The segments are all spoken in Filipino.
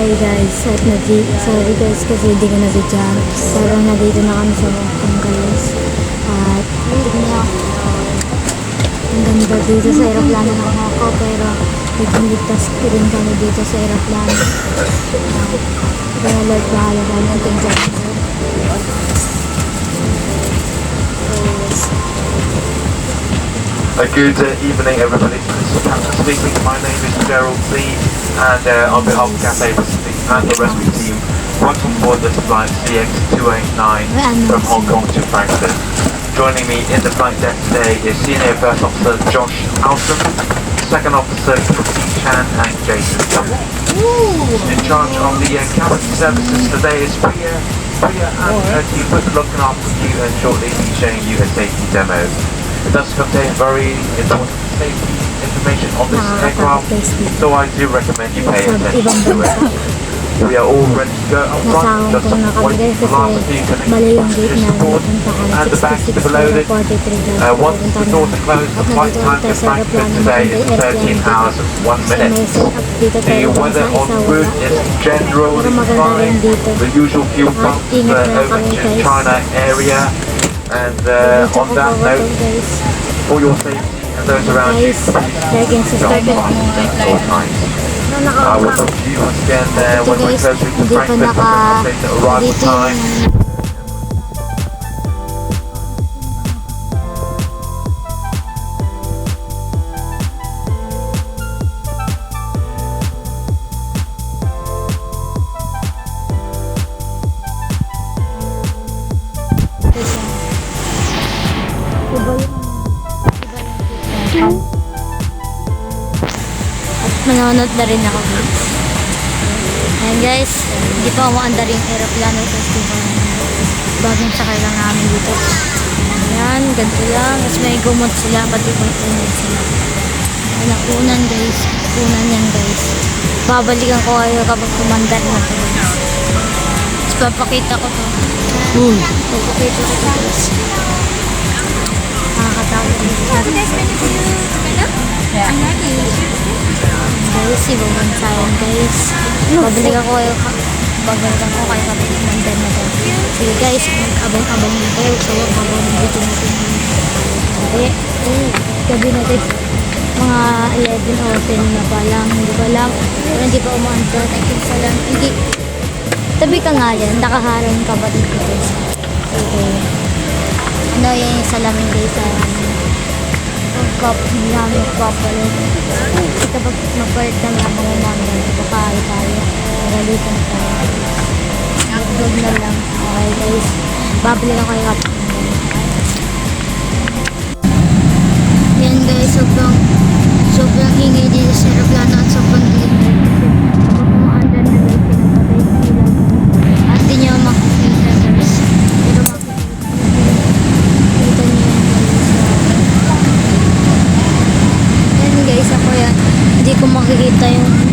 Hi guys, at nadi sorry guys kasi hindi ko nabidyan. Pero nandito na kami sa Hong guys. At tignan. Ang ganda dito sa aeroplano ng ako pero medyo ligtas rin kami dito sa aeroplano. Uh, kaya Lord, bahala ka natin dyan. A good uh, evening, everybody. This is Captain speaking. My name is Gerald Lee, and uh, on behalf of Cathay Pacific and the rescue team, welcome aboard this flight CX289 from Hong Kong to Frankfurt. Joining me in the flight deck today is Senior First Officer Josh Alston, Second Officer Christine Chan, and Jason Campbell. In charge of the uh, cabin services today is Priya. Priya and her team will be looking after you and shortly be showing you a safety demo. It does contain very important safety information on this aircraft, so I do recommend you pay attention to it. We are all ready to go up front, just ko na waiting guys for last kasi few mali yung gate connecting na support and the back to be loaded. 66 Uh, once the doors are closed, the flight time to Frankfurt today is 13 hours and 1 minute. may set up dito The weather en route is generally Pero maganda rin fine. The usual fuel pumps uh, over to. China area. And uh, on that note, for your safety and those around you, and subscribe. at all times. I will talk to you once again uh, Ito when closer to hindi pa Frankfurt. the arrival time. Na rin ako guys. Ayan guys, hindi pa umaandar yung aeroplano kasi bagong sakay lang namin dito. Ayan, ganito lang. Tapos may gumot sila, pati may unod sila. Ayan, ang unan guys. Unan yan guys. Babalikan ko kayo kapag kumandar na to guys. Tapos papakita ko to. Hmm. Papakita ko to guys. Guys, ibang bansa yan guys. Babalik ako kayo, babalik ako kayo kapag kumandar na to. Sige guys, mag-abang-abang na kayo sa habang video natin. Sabi, eh, gabi natin mga 11 o 10 na pa lang, hindi pa lang. Pero hindi pa umaandar, takin sa lang. Hindi, tabi ka nga yan, nakaharang ka ba dito guys? Okay. Ano yan yung salamin guys sa pagkap namin papalit. Kapag magpalit kami habang umanda, kapakain tayo. Magalitan tayo. Magdog na lang. Okay guys. Babalik ako kayo kapag Yan guys, sobrang sobrang ingay dito sa aeroplano at sobrang ingay. Makikita yung,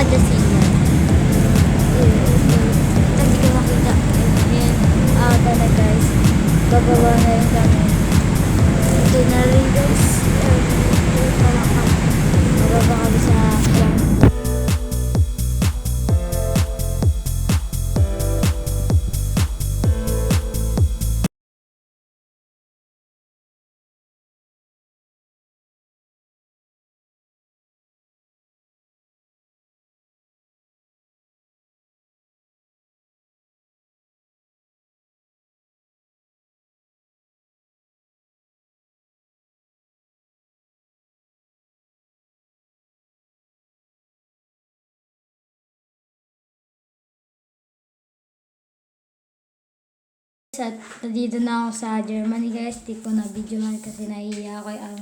Odyssey. Sa, dito na ako sa Germany guys. Di ko na videohan kasi nahihiya ako ang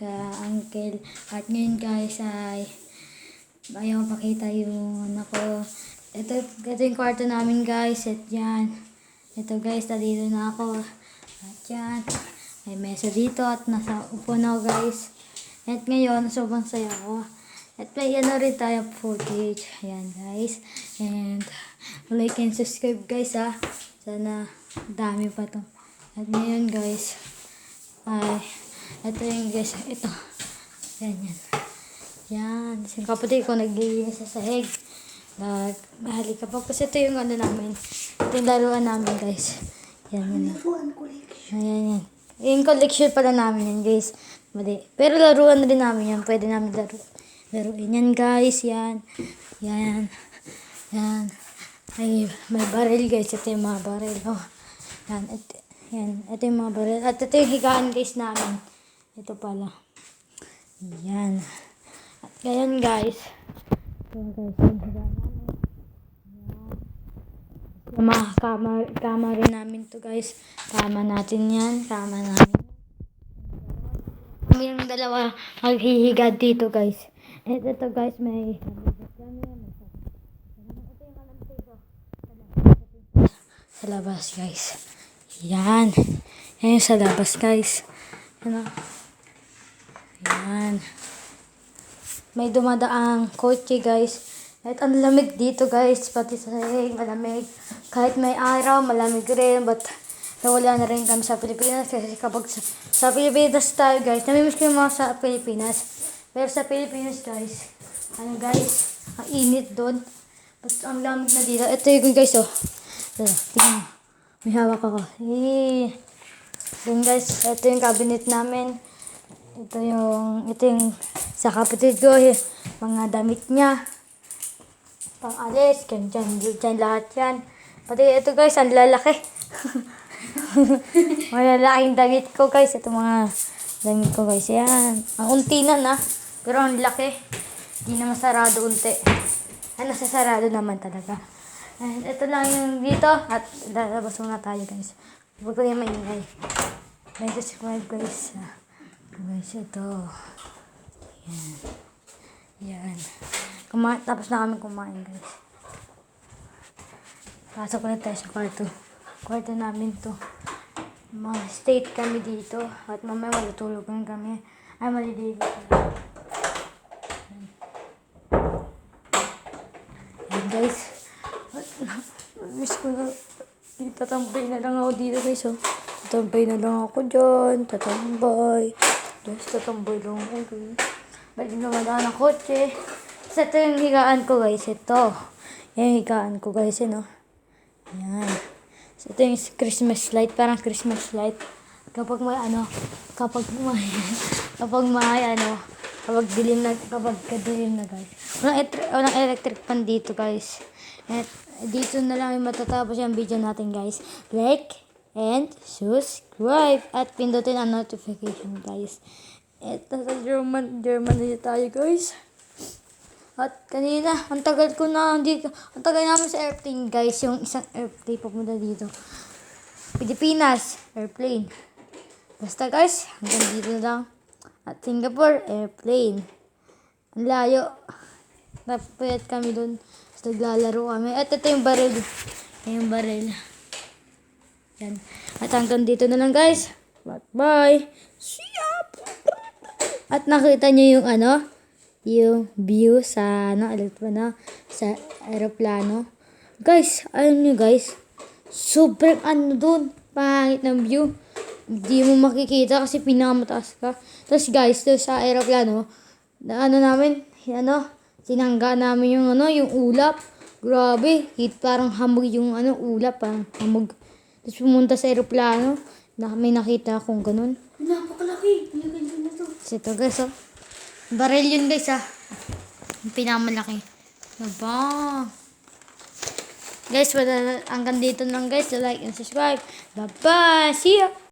ka uncle. At ngayon guys ay ayaw pakita yung anak ko. Ito, ito yung kwarto namin guys. At yan. Ito guys, dito na ako. At yan. May mesa dito at nasa upo na ako guys. At ngayon, sobrang saya ko. At may ano rin tayo footage. Ayan guys. And like and subscribe guys ha. Sana dami pa to. At ngayon guys, ay, ito yung guys, ito. Yan yan. Yan. Yung kapatid ko naglilinis sa sahig. Nag, mahali ka pa. Kasi ito yung ano namin. Ito yung laruan namin guys. Yan yan. Ayan yan. Yung collection pala namin yan guys. Mali. Pero laruan na din namin yan. Pwede namin laro. Laruin yan guys. Yan. Yan. Yan. Ay, may baril guys. Ito yung mga baril. Oh. Yan. Ito, yan. Ito yung mga baril. At ito yung higaan guys namin. Ito pala. Yan. At ngayon guys. Yan guys. Yung higaan namin. Yung mga kama, kama rin namin to guys. Kama natin yan. Kama namin. Kami yung dalawa maghihiga dito guys. And ito guys, may sa labas guys. Yan. Yan yung sa labas guys. Ano? Yan. May dumadaang kotse guys. At ang lamig dito guys. Pati sa sahig, malamig. Kahit may araw, malamig rin. But nawala na rin kami sa Pilipinas. Kasi kapag sa, sa Pilipinas tayo guys, namimiss ko yung mga sa Pilipinas. Pero sa Pilipinas guys, ano guys, ang init doon. But ang lamig na dito. Ito yung guys oh. Ito, tingnan. May hawak ako. Eh. Then guys, ito yung cabinet namin. Ito yung, ito yung sa kapatid ko, eh, mga damit niya. Pang alis, dyan, dyan lahat yan. Pati ito guys, ang lalaki. Malalaking damit ko guys. Ito mga damit ko guys. Yan. Ang unti na na. Pero ang laki. Hindi na masarado unti. Ay, nasasarado naman talaga. And ito lang yung dito. At lalabas muna tayo guys. Huwag ko yung maingay. Like, subscribe guys. Guys, ito. Yan. Yan. Kumain, tapos na kami kumain guys. Pasok ulit tayo sa kwarto. Kwarto namin to. Mga state kami dito. At mamaya matutulog rin kami. Ay, maliligo kami. Guys. At, miss ko na. Tatambay na lang ako dito guys. Oh. Tatambay na lang ako dyan. Tatambay. Guys, tatambay lang ako guys. Balik naman ako ng kotse. Tapos ito yung higaan ko guys. Ito. Yan yung higaan ko guys. Ano? Yan. So, ito yung Christmas light. Parang Christmas light. Kapag may ano, kapag may, kapag may ano, kapag dilim na, kapag kadilim na guys. Walang, walang electric pan dito guys. At dito na lang yung matatapos yung video natin guys. Like and subscribe. At pindutin ang notification guys. Ito sa German, German na tayo guys. At kanina, ang tagal ko na, hindi, ang tagal namin sa airplane guys, yung isang airplane papunta dito. Pilipinas, airplane. Basta guys, hanggang dito lang. At Singapore, airplane. Ang layo. Napayat kami dun. Tapos naglalaro kami. At ito yung baril. Ito yung baril. Yan. At hanggang dito na lang guys. Bye. See ya! At nakita niyo yung ano? yung view sa ano, na, sa aeroplano. Guys, alam nyo guys, sobrang ano dun, pangit ng view. Hindi mo makikita kasi pinakamataas ka. Tapos guys, doon sa aeroplano, na ano namin, ano, sinangga namin yung ano, yung ulap. Grabe, hit parang hamog yung ano, ulap, parang hamog. Tapos pumunta sa aeroplano, na, may nakita akong ganun. Napakalaki. Ang ganda na to. Kasi ito guys, oh. Baril yun guys, ah. Yung pinakamalaki. Diba? Guys, wala, hanggang dito lang guys. Like and subscribe. Bye-bye! See ya!